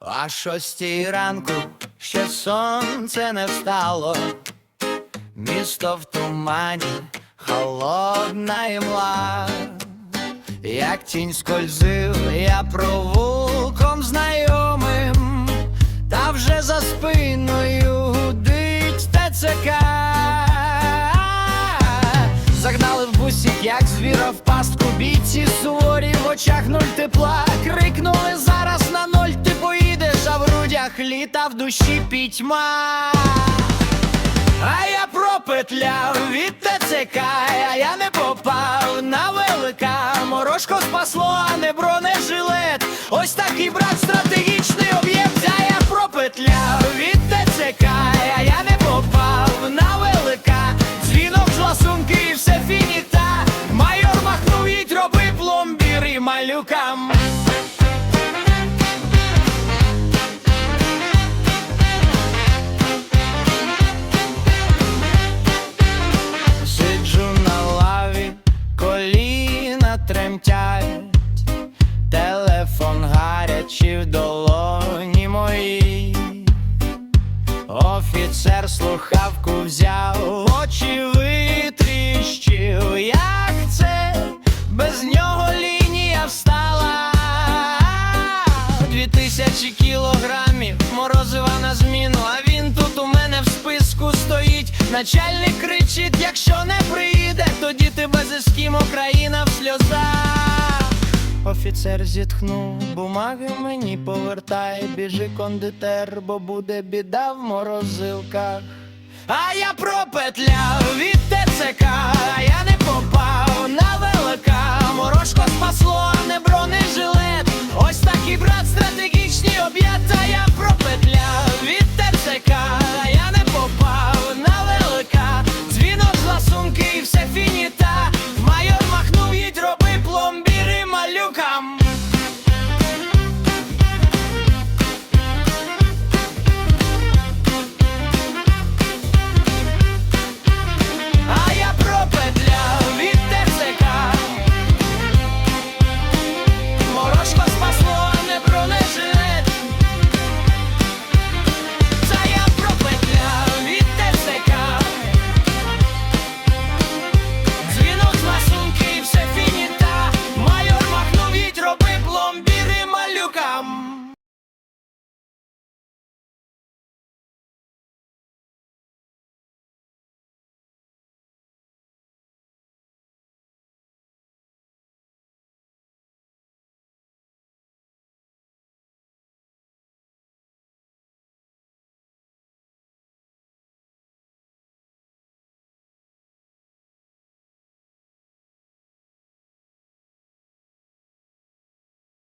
А шостій ранку ще сонце не встало, місто в тумані, холодна імла, як тінь скользив я провулком знайомим, та вже за спиною гудить ТЦК. Загнали в бусик, як звіра в пастку. Бійці суворі в очах нуль тепла. Крикнули зараз на ноль, в літа в душі пітьма. А я пропетляв від ТЦК, а я не попав на велика. Морошко спасло, а не бронежилет. Гарячий в долоні моїй. Офіцер слухавку взяв, очі витріщив, як це без нього лінія встала. Дві тисячі кілограмів морозива на зміну, а він тут у мене в списку стоїть. Начальник кричить, якщо не приїде, тоді ти без ескімо, країна в сльозах. Офіцер зітхнув, бумаги мені повертай, біжи кондитер, бо буде біда в морозилках. А я пропетляв від ТЦК, я не попав на